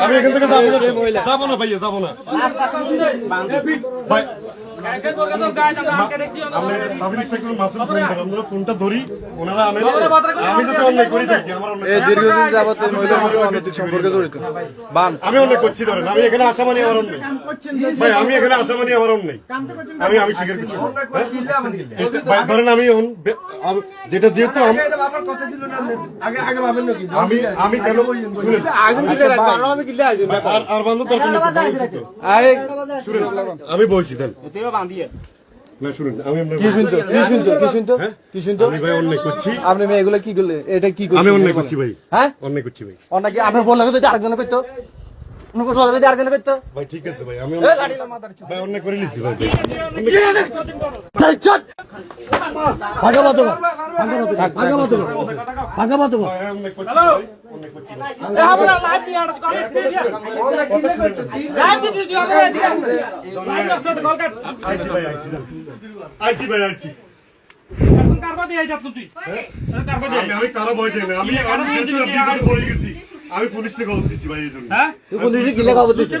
আমি এখান থেকে যাব না যাব না ভাইয়া যাব না ভাই আমরা সাব ইন্সপেক্টর মাসুদ ফোন করেন আমরা ফোনটা ধরি ওনারা আনেন আমি যদি অন্যায় করি থাকি আমার এই দীর্ঘদিন যাবত এই মহিলার সঙ্গে অনৈতিক সম্পর্কে জড়িত। বান আমি অন্যায় করছি ধরেন আমি এখানে আসা মানে আমার অন্যায়। ভাই আমি এখানে আসা মানে আমার অন্যায়। আমি আমি স্বীকার করছি। হ্যাঁ? ভাই ধরেন আমি যেটা যেহেতু আমি আমি আমি কেন আর আমি বলছি দেন। না শুনুন আমি আপনার- কি শুনতো? কি শুনতো? কি শুনতো? কি শুনতো? আমি করছি। আপনি মেয়ে এগুলো কি করলে? এটা কি করছি আমি অন্যায় করছি ভাই। হ্যাঁ? অন্যায় করছি ভাই। অন্য আপনার বললে আরেকজন করতো ভাই ঠিক আছে ভাই আমি ভাই অন্যায় করে নিছি ভাই। আইসি ভাই আইসি আইসি আমি কারও ভয় চাই না। আমি আমি বিপদে পড়ে গেছি। আমি খবর দিচ্ছি ভাই এই জন্য। পুলিশে খবর দিচ্ছে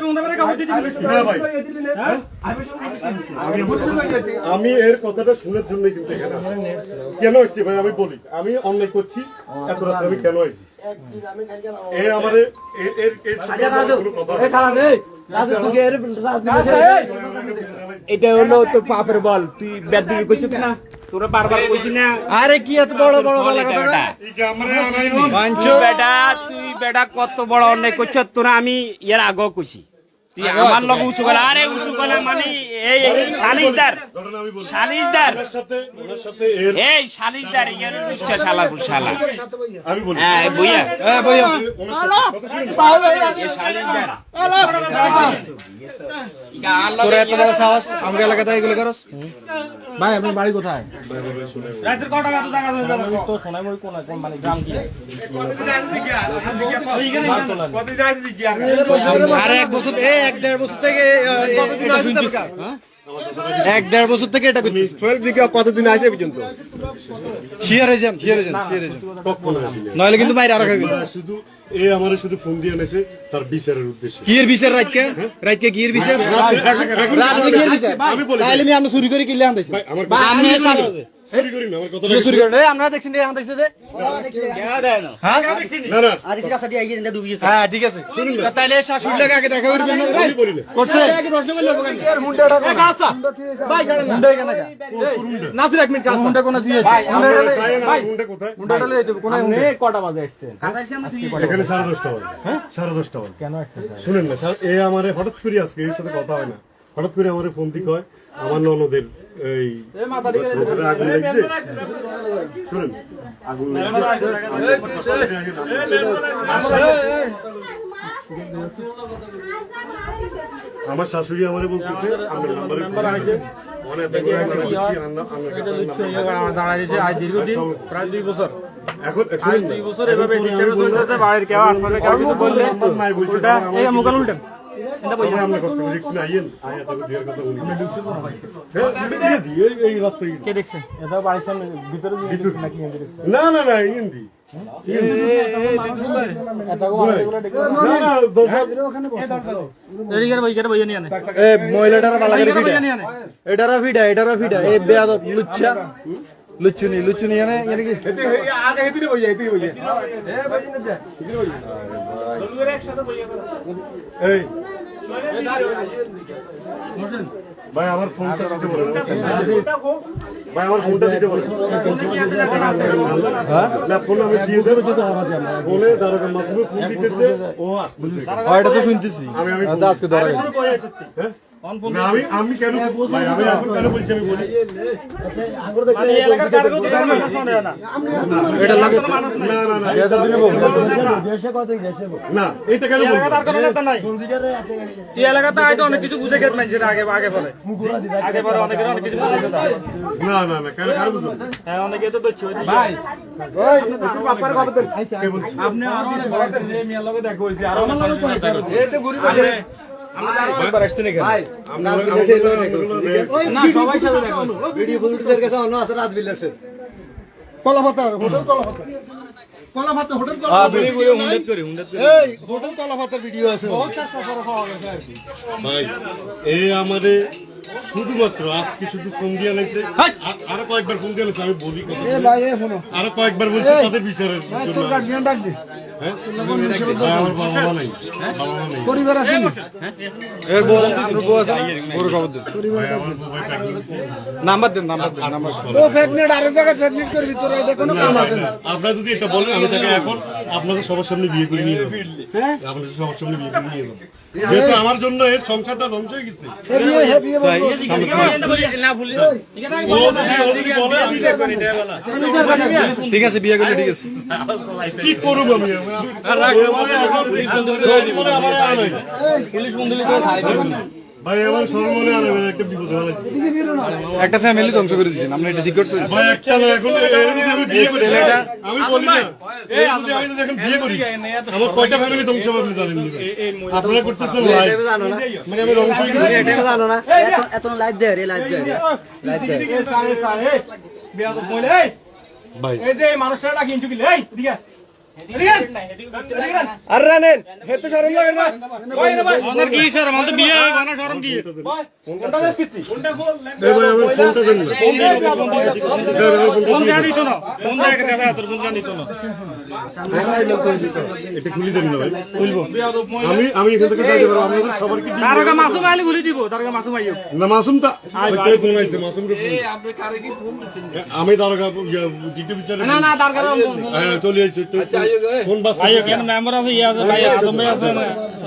না ভাই। হ্যাঁ? আমি আমি এর কথাটা শোনার জন্য কিন্তু এখানে কেন আসছি ভাই? আমি বলি আমি অন্যায় করছি এত রাত্রে আমি কেন আসছি? এ আমারে এর এর কোনো কথা এই খারাপ রে রাজু তুই এর এটা হলো তো পাপের বল তুই বেদবি করছিস না? তোরা বারবার কইছিস না। আরে কি এত বড় বড় গলা কথা বেটা। এই যে আমারে আনাই হন। তুই বেটা কত বড় অন্যায় তোরা আমি এর আগেও কইছি। আমার লগে উঁচু গলা আরে উঁচু গলা মানে এই সালিশদার আমি সালিশদার। এই সালিশদার ইয়ার দুষ্টা শালা শালা আমি বলি। হ্যাঁ বইয়া। হ্যাঁ বইয়া। সালিশদার। তোর এত বড় সাহস আমাকে এলাকাতে এগুলো করস? ভাই আপনার বাড়ি কোথায়? রাতের কটা বাজে জায়গা ধরে তো সোনাইমুড়ি কোন কোন মানে গ্রাম কি? আরে এক বছর এ এক দেড় বছর থেকে হ্যাঁ? এক দেড় বছর থেকে এটা কতদিন আছে পর্যন্ত শিয়ারে যান শিয়ারে যান শিয়ারে যান নইলে কিন্তু বাইরে আরও খাবি আমরা শুধু এ আমারে শুধু ফোন দিয়ে এনেছে তার বিচারের উদ্দেশ্যে কিয়ের বিচার রাখকে রাখকে কিয়ের বিচার রাখকে কিয়ের বিচার আমি বলি তাইলে আমি আমরা চুরি করে কিনলে আনতেছি ভাই, আমি চুরি করি না আমার কথাটা চুরি করে এই আমরা দেখছি যে আমরা যে হ্যাঁ না না হ্যাঁ ঠিক আছে তাইলে শাশুড়ি লাগে আগে দেখা করবেন না ভাই আমি বলি না করছে মুন্ডা এখানে কা? নাসির এক মিনিট মুন্ডা কোনা দিয়ে আমরা যাই না, মুন্ডা মুন্ডা ডালে এই দেবো, কোনায় মুন্ডা? কটা বাজে আসছেন? এখানে সাড়ে দশটা বাজে। সাড়ে দশটা বাজে। কেন শুনেন না স্যার এ আমার হঠাৎ করে আজকে এর সাথে কথা হয় না। হঠাৎ করে আমার ফোন দিক হয় আমার ননদের। এই শুনেন আগুন আমার শাশুড়ি আমারে বলতেছে আমার নাম্বারে এখন দুই বছর। এভাবে বাড়ির কেউ আশপাশে কেউ বললে এই উল্টেন। হ্যাঁ বাড়ির সামনে ভিতরে দিয়ে ভিতর- নাকি এনে দেখছে না না না ইয়েন দি এদিকের বই কেটে বই নিয়ে আনে এ মহিলাটার বালা করে এদিকের বই ফিডা নিয়ে আনে এটারা ফিডা এটারা ফিডা এ বেয়াদব লুচ্চা লুচ্চুনি লুচ্চুনি এনে এনে কি এই ভাই আমার ফোনটা দিতে বলেন ভাই আমার ফোনটা দিতে বলেন না ফোন আমি দিয়ে দেবো। ফোনে দারোগা মাসুমে ফোন দিতেছে। ও আসতেছে এটা তো শুনতেছি। আমি আমি আজকে হ্যাঁ? আমি আমি কেন ভাই আমি এখন কেন বলছি আমি বলি। মানে এই এলাকার কারও তো জানা না এটা লাগে না না না এটা দিলে বল না এটা কেন এই বলব? কোনো নেতা নাই। এই এলাকাতে হয়তো অনেক কিছু বুঝে গেছে মানুষের আগে আগে পরে আগে পরে অনেকের অনেক কিছু বুঝে গেছে না না না কেন কেন বুঝব? হ্যাঁ অনেকে তো দচ্ছ ভাই কে বলছি? আপনি আরও অনেক বড় যে লগে দেখা হইছে আরও অনেক এই তো ঘুরি কলাপাতার হোটেল কলাপাতা। কলাপাতা হোটেল কলাপাতার ভিডিও আছে। ভাই এই আমাদের শুধুমাত্র আজকে শুধু ফোন দিয়ে লাগছে আরও কয়েকবার ফোন দিয়ে লাগছে আমি বলি কথা এ ভাই এ শোনো। আরও কয়েকবার বলছি তাদের বিচারের ভাই জন্য তোর গার্জিয়ান ডাক দে। হ্যাঁ? ভাই, আমার বাবা মা নাই। বাবা মা নাই। পরিবার আছে নি? এর বউ আপনার। নাম্বার দেন নাম্বার দেন নাম্বার ও আরেক জায়গায় করবি তোর কোনো কাম আছে। না। যদি এটা বলেন আমি তাকে এখন আপনাদের সবার সামনে বিয়ে করে নিয়ে যাব। হ্যাঁ? আপনাদের সবার সামনে বিয়ে করে নিয়ে যাব। যেহেতু আমার জন্য এর সংসারটা ধ্বংস হয়ে গেছে। হে বিয়ে হে বিয়ে বলব ও যদি ও যদি বলে আমি ঠিক আছে বিয়ে করলে ঠিক আছে। কি করব আমি? আমারে ভাই আমার আর একটা বিপদ হয়ে এদিকে ফ্যামিলি ধ্বংস করে দিয়েছেন আপনি এটা ঠিক করছেন ভাই একটা না এখন আমি বিয়ে করি ছেলেটা- আমি বলি না এই যদি আমি যদি বিয়ে করি আমার কয়টা ফ্যামিলি ধ্বংস হবে জানেন আপনারা করতেছেন লাইভ মানে আমি ধ্বংস হয়ে গেছি এত লাইভ দেয় রে লাইভ দেয় লাইভ দেয় ভাই আর রানেন হে শরম লাগে না আমার কি স্যার আমাদের বিয়ে হয়ে গেল শরম কি এই ভাই আমার ফোনটা দেন না দেন, আমার ফোনটা ফোন দিয়ে জানি দেন। তো না ফোন জানি কথা তোর ফোন জানি তো না এটা খুলে দেন না ভাই আমি আমি এখান থেকে যাইতে পারব আপনাদের সবার কি তার আগে মাসুম আইলে খুলে দিব তার আগে মাসুম আইও। না মাসুম তা ফোন আইছে মাসুম কে ফোন আমি তারকা ডিটি বিচারে না না হ্যাঁ চলে আইছে ফোন বাস আইও কেন মেম্বার আছে? ইয়ে আছে ভাই আদম ভাই আছে না?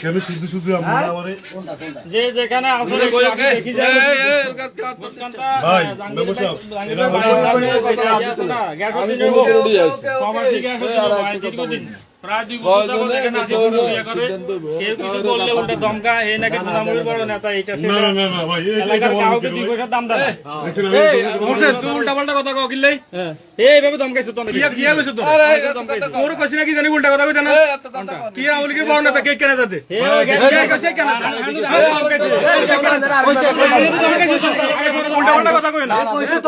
কেন শুধু শুধু আমারে যে যেখানে আসলে দেখি যায় ভাই মেমো সাহেব এরা সবার দিকে আসে ভাই দীর্ঘদিন প্রায় দুই বছর যাবত এখানে আসে বিয়ে করে। কেউ কিছু বললে উল্টা দমকা এই নাকি তৃণমূলের বড় নেতা এটা না না। না না ভাই এই- এইটা এলাকার কাউকে দুই পয়সার দাম দেয় না। দেখছেন, আমি তোমাকে- মোর্শেদ তুই উল্টা পাল্টা কথা কও কিল্লাই? এইভাবে দমকাইছো তুমি কি কি হইছে তো তোর? কইছ না কি জানি উল্টা কথা কইতা না? কি রাহুল কি বড় নেতা কে কেন যাতে? কে কইছে কেন উল্টা পাল্টা কথা কই না।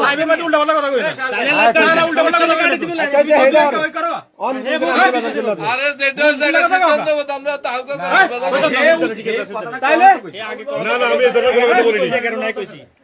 আইবে বাদে উল্টা পাল্টা কথা কই না? উল্টা পাল্টা কথা না না না আমি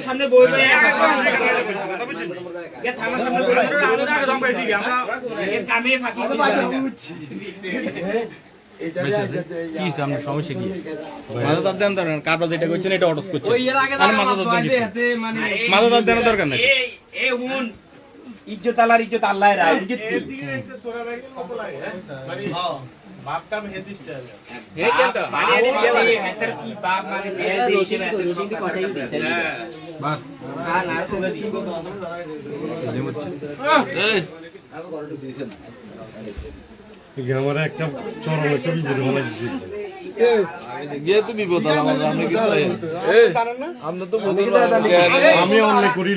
সামনে বই কি সামনে সমস্যা কি মাথা দাঁত দেন দরকার কারটা যেটা করছেন এটা অটস করছে আর মাথা দাঁত দেন দরকার নাই ইজ্জত আল্লাহর ইজ্জত আল্লাহ রায় ইজ্জত এই কেনটা কি বাপ মানে? দেশে বাস আমার একটা চরম একটা হয়ে লাগছে। গিয়ে তো বিপদ কি? তো। আমি করি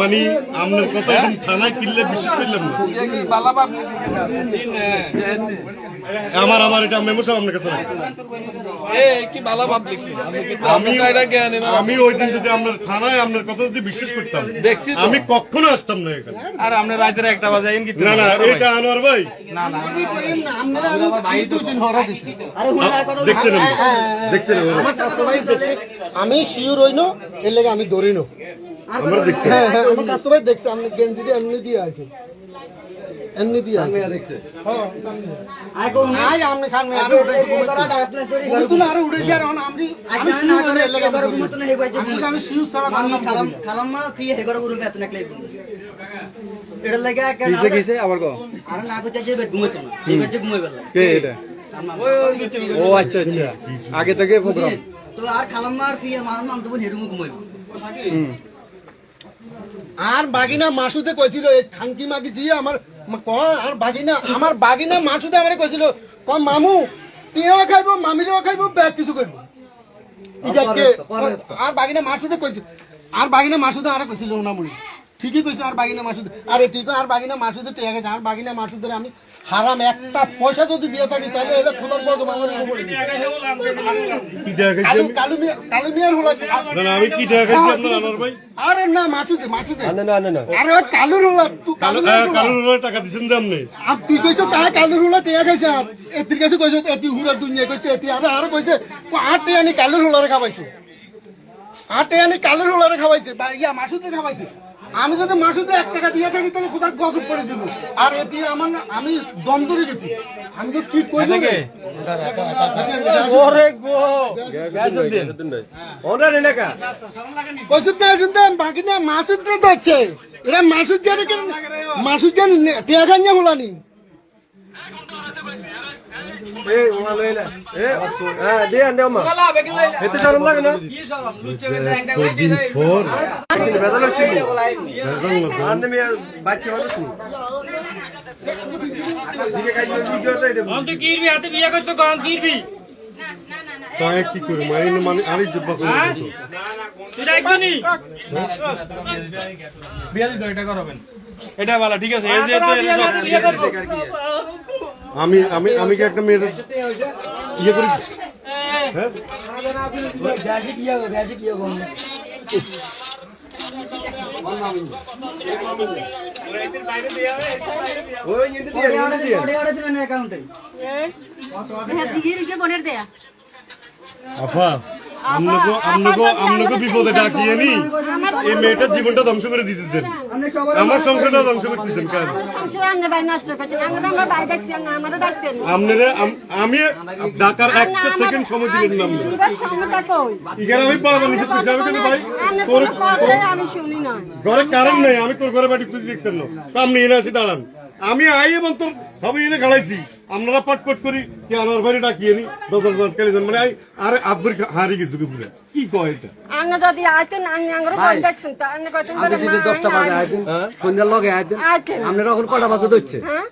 মানে আপনার কথা এখন থানায় কিনলে বিশ্বাস করলাম না। আপনি কি ভালো পাবলিক নাকি? আমার আমার এটা মেমো সাহেব আপনার কাছে আমি ওই দিন যদি আপনার থানায় আপনার কথা যদি বিশ্বাস করতাম দেখছি আমি কখনো আসতাম না এখানে। আর আপনি রাতের একটা বাজে আইন কি না না এটা আনোয়ার ভাই। দেখছেন আপনি? দেখছেন আপনি? আমি শিওর হইনো এর লেগে আমি দৌড়িনো আমরা দেখছি। হ্যাঁ হ্যাঁ আমার স্বাস্থ্য ভাই দেখছে আপনি গেঞ্জি দিয়ে এমনি দিয়ে আছে। এমনি দিয়া আই কোন আই আমনে সামনে আরও উঠেছি। ঘুমে তুলে আরও উঠেছি আর আমি আমি আজ শিউ না মানে করে এলাকা না হেবাই যে আমি আমি শিউ ছাড়া খালাম খালাম মা ফি হেগারো গুরু বেতন একলাই এটা লাগে কেন কিসে কিসে? আবার কো আর না করতে যে ঘুমাইতো না এই যে ঘুমাই বেলা। কে এটা? ও আচ্ছা আচ্ছা। আগে থেকে প্রোগ্রাম। তো আর খালাম মা আর ফি মান মান তো হেরুমু ঘুমাইবো আর বাগিনা মাসুতে কইছিল এই খানকি মাগি জি আমার কয় আর বাগিনা আমার বাগিনা মাসুতে আমারে কইছিল কয় মামু তুইও খাইবো মামিরও খাইবো ব্যাগ কিছু করব আর বাগিনা মাসুতে কইছিল আর বাগিনা মাসুতে আরে কইছিল না মুড়ি ঠিকই কইছে আর বাগিনা মাসুতে আরে তুই কই আর বাগিনা মাসুতে টেয়া গেছে আর বাগিনা মাসুতে আমি হারাম একটা পয়সা যদি দিয়ে থাকি তাহলে এটা খোদার বদ আমার উপরে কি দেখা গেছে কালু আমি? কালু মিয়া কালু মিয়ার হলো না না আমি কি দেখা গেছি আপনার আনোয়ার ভাই। আরে না মাসুতে মাসুতে না না না। আরে ওই কালুর হলো তুই কালো কালু হ্যাঁ, হলো। টাকা দিছেন দাম নেই আর তুই কইছ তাই কালুর হুলা টিয়া খাইছে আর। এতির কাছে কইছ এতি হুরা দুনিয়া কইছে এতি আরে আরে কইছে আট টিয়া নি কালুর হুলারে খাওয়াইছে। আট টিয়া নি কালুর হুলারে খাওয়াইছে বা ইয়া মাসুতে খাওয়াইছে। আমি যদি মাসুতে এক টাকা দিয়ে থাকি তাহলে কোথার গজব করে দিব। আর এটি আমার আমি দম ধরে গেছি। আমি তো কি কই থেকে? ওরে গো! গ্যাসুদ্দিন ওরা রে নাকা কইছে তো শুনতে বাকি না মাসুতে যাচ্ছে এরা মাসুদ জানে মাসুদ জানে খাইয়া হুলানি এ ওলা লইলা এ হ্যাঁ দে আন দেও মা এতে শরম লাগে না? দিন পর কিন্তু বেদল হচ্ছে ভেজাল না তো। আন দে বাচ্চা মানুষ নি দিকে কাজ কি করতে এটা তুই কিরবি হাতে বিয়ে করতে কম কিরবি তাই কি করি মাইন মানে বিয়া দিতে এটা করবেন এটা ভালো ঠিক আছে। এই যে তো আমি আমি আমি কি একটা মেয়ের ইয়ে করি? হ্যাঁ? আফা। আমনগো আমনগো আমনগো বিপদে ডাকিয়ে নি। এই মেয়েটার জীবনটা ধ্বংস করে দিতেছেন। আমার সংসারটা ধ্বংস করতেছেন আপনারা আমি ডাকার একটা সেকেন্ড সময় দিলেন না আপনি এবার এখানে আমি পারব কিন্তু ভাই তোর ঘরে কারেন্ট নেই আমি তোর ঘরে বাড়ি খুঁজে দেখতেন না। তা আপনি এনে আছি দাঁড়ান। আমি আই এবং তোর সবই এনে আপনারা পটপট করি কি আমার বাড়ি ডাকিয়ে নি দশ জন কেলেজন মানে আই আরে আব্বুর হারি গেছে পুরো কি কয় এটা? আপনি যদি আইতেন আঙ্গুর দেখছেন তো কইতেন বাজে আইতেন সন্ধ্যার লগে আইতেন আইতেন। আপনারা এখন কটা বাজে ধরছে? হ্যাঁ?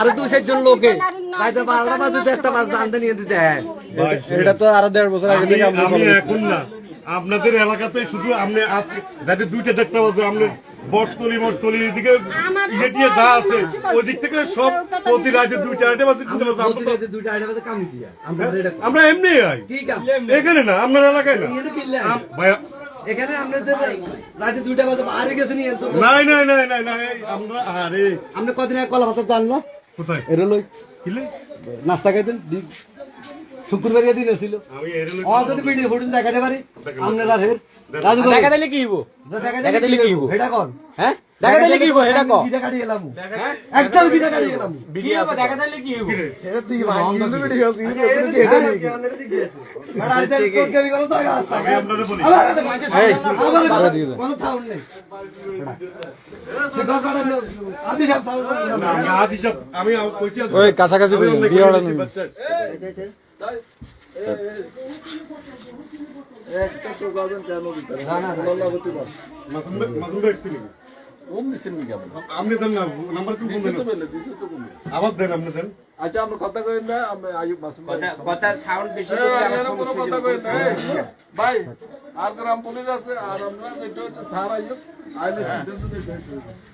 আরে দু চারজন লোকে। নারী নয়, তাই তো বারোটা বাজে একটা বাজে জানতে নিয়ে দিতে হ্যাঁ। এটা তো আরও দেড় বছর আগে থেকে আমরা আমি এখন না আপনাদের এলাকাতে শুধু আপনি আজ যাতে দুইটা চারটা বাজে আপনি বটতলি বটতলি এদিকে ইয়ে টিয়ে যা আছে ওই দিক থেকে সব প্রতি রাতে দুইটা আড়াইটা বাজে তিনটা বাজে দুইটা আড়াই বাজে কাম দিয়া। আমরা আমরা এমনি কাম এখানে না আপনার এলাকায় না? ভাইয়া। এখানে আপনাদের রাতে দুইটা বাজে বাইরে গেছে নিয়ে নাই নাই নাই নাই নাই আমরা আরে। আপনি কদিন আগে কলা পাতা জানলো কোথায়? এর লই কিলে? নাস্তা খাইতেন? শুক্রবার দিন ছিল যদি ভিডিও ফুটেজ দেখাতে পারি আপনারা রাজু দেখা দিলে কি হইব? দেখা দিলে কি হইব? এটা কোন। হ্যাঁ? দেখা দিলে কি হইব? এটা কো ভিডিও কাটি এলাম। একদম ভিডিও কাটি এলাম। ভিডিও দেখা দিলে কি হইব? এটা তুই ভাই ভিডিও। ইউটিউবে এটা এটা কি আমাদের দিকে আর আইতে কোন কেবি করো তো আমি আপনাদের বলি। এই আবার কোনো সাউন্ড নেই। ঠিক আছে আদি সব সাউন্ড না, আমি আদি সব আমি কইছি আজ- ওই কাছাকাছি বিয়ে আবার দেন আপনি দেন। আচ্ছা আমরা কথা কই না আমি আয়ুব মাসুম কথা সাউন্ড বেশি এই, আমি এরকম কোনো কথা কই না ভাই আর গ্রাম পুলিশ আছে আর আমরা এটা হচ্ছে স্যার আইলে। সিদ্ধান্ত নিতে কিছে মে বাজলে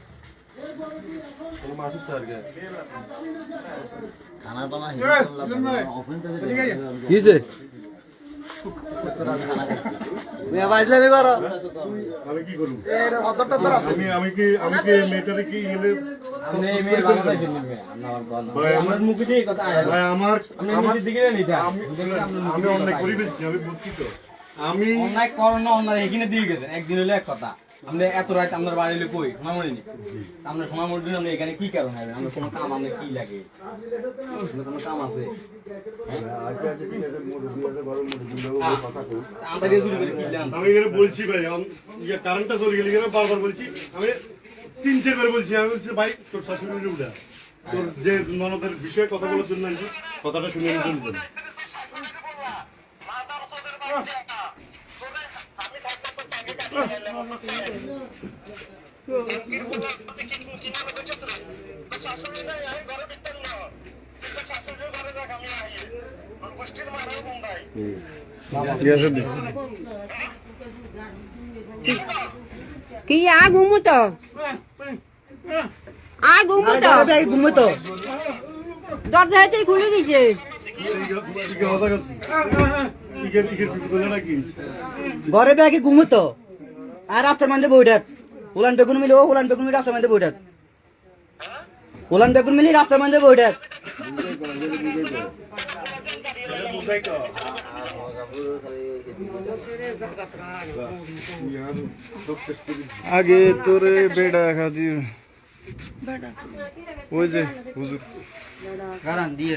আমি কি আমি কি মেয়েটারে কি গেলে আমি আমি অনেক আমি বুঝছি অন্যায় অন্যায় এখানে দিয়ে গেছেন একদিন হলে এক কথা। আমরা এত রাত আপনার বাড়ি কই? সময় মনে নেই আমরা সময় মনে আমরা এখানে কি কারণ হবে আমরা কোনো কাম আমাদের কি লাগে? কোনো কাম আছে। আমরা আমি এখানে বলছি ভাই ইয়ে কারেন্টটা চলে গেলে বারবার বলছি আমি তিন চারবার বলছি আমি বলছি ভাই তোর শাশুড়ি উঠা তোর যে ননদের বিষয়ে কথা বলার জন্য আনছি কথাটা শুনে না কি আ ঘুমুত আ ঘুমুত ঘুমতো। দরজা হাতে খুলে দিছে ঘরে ব্যাগে ঘুমতো। আর রাস্তার মধ্যে বইটাত উলান বেগুন মিলি ও উলান বেগুন মিলি রাস্তার মধ্যে বইটাত উলান বেগুন মিলি রাস্তার মধ্যে বইটাত আগে তোরে বেড়া খাতির ওই যে হুজুর। কারণ দিয়ে।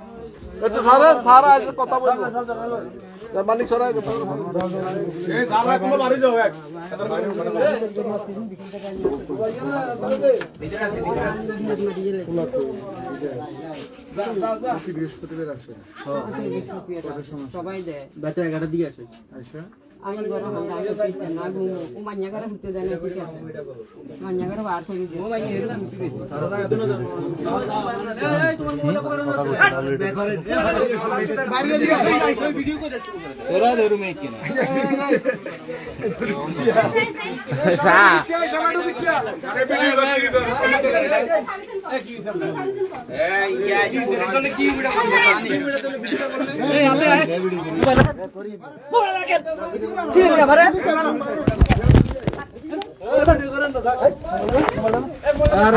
একটু সারা সারা আজকে কথা বলব। সরাই কথা সবাই দেয়। বেটা এগারো দিয়ে আসে। আমি ঘরে হামলা আগে পাইছে না ঘুমো ও মান্যা করে হুতে দেয় না ঠিক আছে মান্যা করে বার করে তোরা কিনা আর